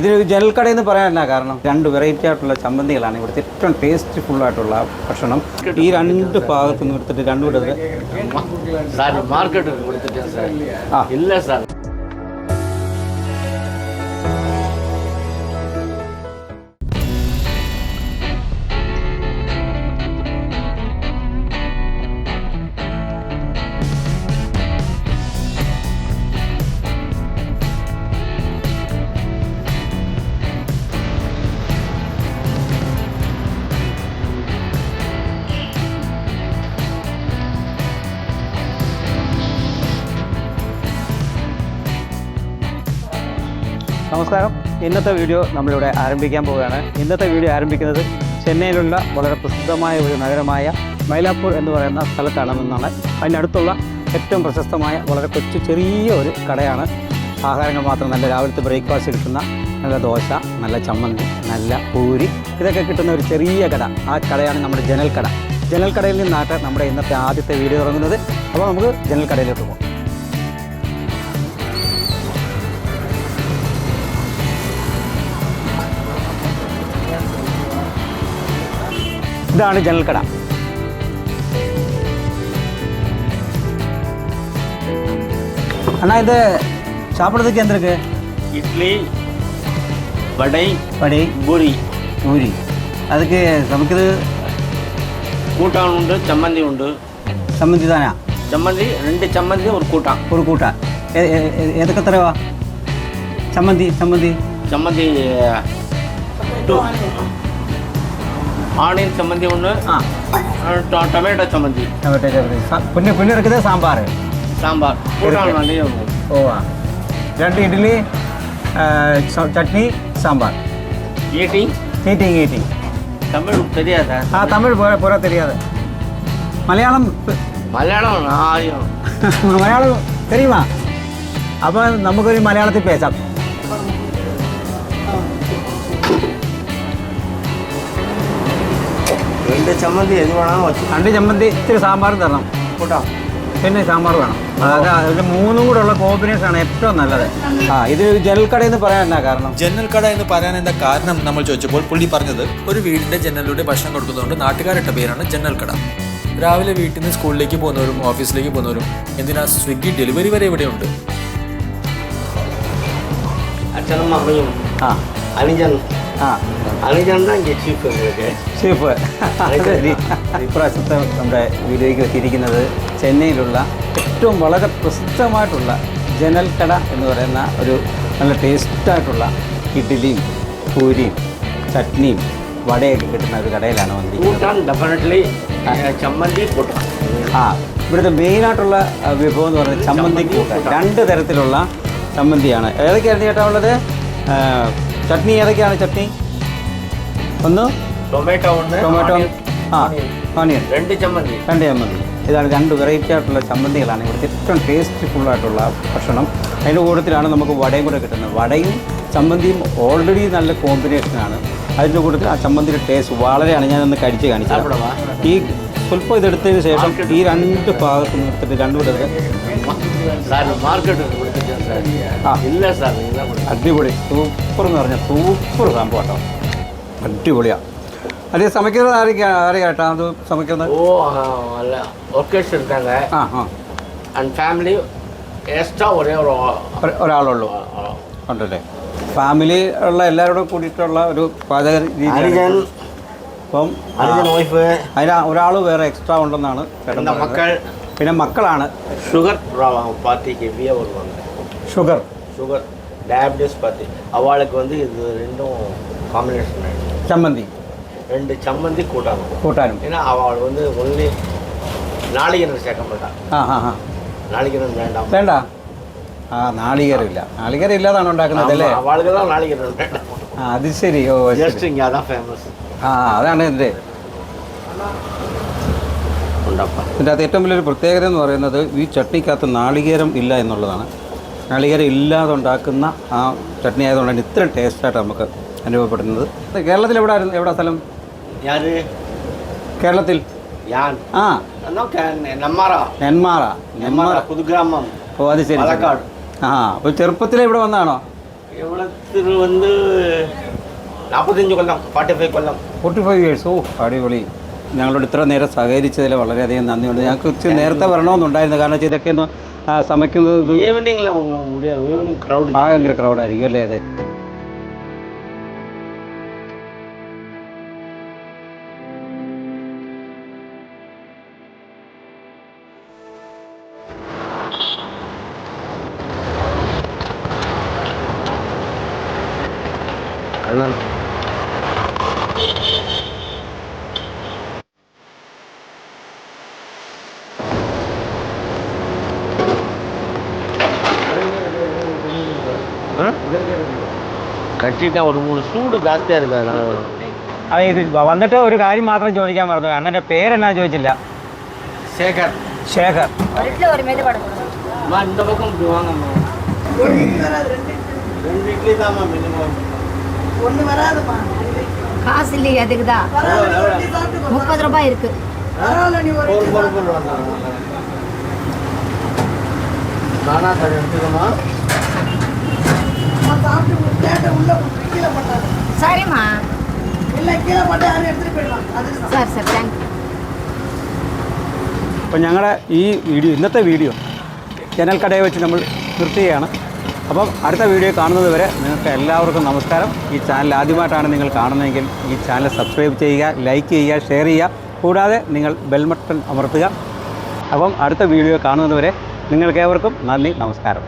ഇതൊരു ജനൽക്കട എന്ന് പറയാനല്ല കാരണം രണ്ട് വെറൈറ്റി ആയിട്ടുള്ള ചമ്മന്തികളാണ്. ഇവിടുത്തെ ഏറ്റവും ടേസ്റ്റ് ഫുൾ ആയിട്ടുള്ള ഭക്ഷണം. ഈ രണ്ട് ഭാഗത്ത് നിന്ന് എടുത്തിട്ട് രണ്ടു കൂടെ ആ. ഇല്ല സാർ. നമസ്കാരം. ഇന്നത്തെ വീഡിയോ നമ്മളിവിടെ ആരംഭിക്കാൻ പോവുകയാണ്. ഇന്നത്തെ വീഡിയോ ആരംഭിക്കുന്നത് ചെന്നൈയിലുള്ള വളരെ പ്രസിദ്ധമായ ഒരു നഗരമായ മൈലാപ്പൂർ എന്ന് പറയുന്ന സ്ഥലത്താണ് സ്ഥലത്താണെന്നാണ് അതിനടുത്തുള്ള ഏറ്റവും പ്രശസ്തമായ വളരെ കൊച്ചു ചെറിയ ഒരു കടയാണ്. ആഹാരങ്ങൾ മാത്രം നല്ല രാവിലത്തെ ബ്രേക്ക്ഫാസ്റ്റ് കിട്ടുന്ന നല്ല ദോശ നല്ല ചമ്മന്തി നല്ല പൂരി. ഇതൊക്കെ കിട്ടുന്ന ഒരു ചെറിയ കട. ആ കടയാണ് നമ്മുടെ ജനൽ കട ജനൽ കടയിൽ നിന്നാട്ട് നമ്മുടെ ഇന്നത്തെ ആദ്യത്തെ വീഡിയോ ഇറങ്ങുന്നത് അപ്പോൾ നമുക്ക് ജനൽ കടയിലേക്ക് പോകാം. ഇതാണ് ജനൽക്കട அண்ணா இது சாப்பிட்றதுக்கு எந்த இருக்கு இட்லி வடை வடை பூரி பூரி அதுக்கு சமைக்கிறது கூட்டான் உண்டு சம்மந்தி உண்டு சம்மந்தி தானே சம்மந்தி ரெண்டு சம்மந்தி ஒரு கூட்டான் ஒரு கூட்ட எதுக்கு தரவா சம்மந்தி சம்மந்தி சம்மந்தி டூ ஆனியன் சம்மந்தி ஒன்று ஆ டொமேட்டோ சம்மந்தி പിന്നെ പിന്നെ இருக்குது சாம்பார் சாம்பார் கூட்டான் நிறைய உண்டு ஓ ரெண்டு இட்லி ச- chutney sambar eating eating eating Tamil தெரியாதா ஆ தமிழ் பூரா பூரா தெரியாது மலையாளம் மலையாளம் ஆயிரம் മലയാളം தெரியுமா അപ്പോൾ നമുക്കൊരു മലയാളത്തിൽ പേശാം രണ്ട് ചമ്മന്തി എന്ത് വേണം രണ്ട് ചമ്മന്തി ഇത്തിരി സാമ്പാറും തരണം. കൂട്ടോ? പിന്നെ സാമ്പാർ വേണം. അതായത് ഒരു മൂന്നും കൂടെ ഉള്ള കോമ്പിനേഷൻ ആണ് ഏറ്റവും നല്ലത്. ആ ഇത് ജനൽ കട എന്ന് പറയാൻ എന്നാ കാരണം? ജനൽ കട എന്ന് പറയാൻ എന്താ കാരണം നമ്മൾ ചോദിച്ചപ്പോൾ പുള്ളി പറഞ്ഞത് ഒരു വീടിന്റെ ജനലിലൂടെ ഭക്ഷണം കൊടുക്കുന്നതുകൊണ്ട് നാട്ടുകാരുടെ പേരാണ് ജനൽ കട. രാവിലെ വീട്ടിൽ നിന്ന് സ്കൂളിലേക്ക് പോകുന്നവരും ഓഫീസിലേക്ക് പോകുന്നവരും എന്തിനാ സ്വിഗ്ഗി ഡെലിവറി വരെ ഇവിടെ ഉണ്ട്? അച്ഛനും അമ്മയും ആ. അനുജൻ. ആ. அணிஜன் தான் இங்கே சீஃப் எங்களுக்கு ഷീഫ് ശരി ഇപ്രാവശ്യത്തെ നമ്മുടെ വീഡിയോയ്ക്ക് എത്തിയിരിക്കുന്നത് ചെന്നൈയിലുള്ള ഏറ്റവും വളരെ പ്രസിദ്ധമായിട്ടുള്ള ജനൽക്കട എന്ന് പറയുന്ന ഒരു നല്ല ടേസ്റ്റായിട്ടുള്ള ഇഡ്ഡലിയും പൂരിയും ചട്നിയും വടയൊക്കെ കിട്ടുന്ന ഒരു കടയിലാണ് വന്നിരിക്കുന്നത് கூட்டான் டெஃபினெட்லி சம்மந்தி கூட்டான் ആ ഇവിടുത്തെ മെയിനായിട്ടുള്ള ആ, വിഭവം എന്ന് പറയുന്നത് ചമ്മന്തി കൂട്ട രണ്ട് തരത്തിലുള്ള ചമ്മന്തിയാണ് ഏതൊക്കെയാണ് ചേട്ടാ ഉള്ളത് ആ, ചട്നി ഏതൊക്കെയാണ് ചട്നി ഒന്ന്? ടൊമാറ്റോ ആ ഓണിയൻ രണ്ട് ചമ്മന്തി. രണ്ട് ചമ്മന്തി. ഇതാണ് രണ്ട് വെറൈറ്റി ആയിട്ടുള്ള ചമ്മന്തികളാണ് ഇവിടുത്തെ ഏറ്റവും ടേസ്റ്റ്ഫുൾ ആയിട്ടുള്ള ഭക്ഷണം. അതിന്റെ കൂട്ടത്തിലാണ് നമുക്ക് വടയും കൂടെ കിട്ടുന്നത്. വടയും ചമ്മന്തിയും ഓൾറെഡി നല്ല കോമ്പിനേഷനാണ് അതിന്റെ കൂട്ടത്തിൽ ആ ചമ്മന്തിയുടെ ടേസ്റ്റ് വളരെയാണ് ഞാനൊന്ന് കഴിച്ച് കാണിച്ചത്. ഈ സ്വല്പം ഇതെടുത്തതിന് ശേഷം ഈ രണ്ട് ഭാഗത്ത് നിർത്തിട്ട് രണ്ടുകൂടെ അടിപൊളി. സൂപ്പർ എന്ന് പറഞ്ഞാൽ സൂപ്പർ സംഭവം കേട്ടോ. അടിപൊളിയാണ് അതേ സമയക്കുന്നത് ആരൊക്കെയാണ് ആരെയാട്ടാ അത് സമയക്കുന്നത് ஓ அல்ல ஒர்க்கேஷ் ആ ആ. அண்ட் ஃபேமிலி எக்ஸ்ட்ரா ஒரே ഒരാളുള്ളൂ. ഉണ്ടല്ലേ? ഫാമിലി ഉള്ള എല്ലാവരോടും കൂടിയിട്ടുള്ള ഒരു പാചക രീതി അപ്പം அரிஜன் അതിന് ഒരാൾ വേറെ എക്സ്ട്രാ ഉണ്ടെന്നാണ് മക്കൾ. പിന്നെ മക്കളാണ്. ഷുഗർ பார்ட்டிக்கு ஹெவியாக வருவாங்க ഷുഗர் சுகர் டயபிட்டிஸ் பார்ட்டி அவளுக்கு வந்து இது ஆகிடும் ചമ്മന്തി ரெண்டு சம்மந்தி கூட்டாங்க കൂട്ടാനും ஏன்னா அவள் வந்து ஒன்லி நாளிகரம் சேர்க்க மாட்டான் ആ ആ ആ நாளிகரம் வேண்டாம் വേണ്ട ആ നാളികേരമില്ല നാളികേരം ഇല്ലാതാണ് ഉണ്ടാക്കുന്നത് അല്ലേ அவளுக்கு தான் நாளிகரம் வேண்டாம் ആ അത് ശരി ഓ ശരി. ஜஸ்ட் இங்கே அதான் ஃபேமஸ் ആ അതാണ് എൻ്റെ உண்டப்பா ഇതിൻ്റെ അകത്ത് ഏറ്റവും വലിയൊരു പ്രത്യേകത എന്ന് പറയുന്നത് ഈ ചട്നിക്കകത്ത് നാളികേരം ഇല്ല എന്നുള്ളതാണ് നാളികേരം ഇല്ലാതെ ഉണ്ടാക്കുന്ന ആ ചട്നി ആയതുകൊണ്ടാണ് ഇത്രയും ടേസ്റ്റായിട്ട് നമുക്ക് അനുഭവപ്പെടുന്നത്. കേരളത്തിൽ എവിടെ ആയിരുന്നു? എവിടെ സ്ഥലം? ഞാൻ കേരളത്തിൽ? ഞാൻ. ആ. നെന്മാറ നെന്മാറ നെന്മാറ പുതുഗ്രാമം. ഓ അത് ശരി പാലക്കാട്. ആ അപ്പോൾ ചെറുപ്പത്തിലെ ഇവിടെ വന്നാണോ? എവിടത്തിൽ വന്ന് നാൽപ്പത്തഞ്ച് കൊല്ലം ഫോർട്ടി ഫൈവ് കൊല്ലം. ഫോർട്ടി ഫൈവ് ഇയേഴ്സ് ഓ അടിപൊളി. ഞങ്ങളോട് ഇത്ര നേരം സഹകരിച്ചതിൽ വളരെയധികം നന്ദിയുണ്ട്. ഞങ്ങൾക്ക് ഇച്ചിരി നേരത്തെ വരണമെന്നുണ്ടായിരുന്നു. കാരണം വെച്ചാൽ ഇതൊക്കെ ഒന്ന് സമയക്കുന്നത് ഈവനിങ്ങിൽ ഭയങ്കര ക്രൗഡായിരിക്കും അല്ലേ? അതെ. കാരണം കട്ടിട്ട് ഒരു മൂന്ന് ചൂട് ജാസ്തിയാണ് ഇത് വന്നിട്ട് ഒരു കാര്യം മാത്രം ചോദിക്കാൻ പറഞ്ഞു കാരണം എന്റെ പേരെന്നാ ചോദിച്ചില്ല. ശേഖർ. ശേഖർ. മിനിമം காசு இல்லையே அதுக்கு தான் முப்பது ரூபாய் இருக்கு ஒரு பொருள் வாங்க நானா சார் எடுத்துக்கமா சரிம்மா சரி சரி தேங்க்யூ അപ്പം ഞങ്ങളുടെ ഈ വീഡിയോ ഇന്നത്തെ വീഡിയോ ജനൽക്കടയെ വെച്ച് നമ്മൾ നിർത്തുകയാണ് അപ്പം അടുത്ത വീഡിയോ കാണുന്നത് വരെ നിങ്ങൾക്ക് എല്ലാവർക്കും നമസ്കാരം. ഈ ചാനൽ ആദ്യമായിട്ടാണ് നിങ്ങൾ കാണുന്നതെങ്കിൽ ഈ ചാനൽ സബ്സ്ക്രൈബ് ചെയ്യുക ലൈക്ക് ചെയ്യുക ഷെയർ ചെയ്യുക. കൂടാതെ നിങ്ങൾ ബെൽ ബട്ടൺ അമർത്തുക. അപ്പം അടുത്ത വീഡിയോ കാണുന്നത് വരെ നിങ്ങൾക്കേവർക്കും നന്ദി നമസ്കാരം.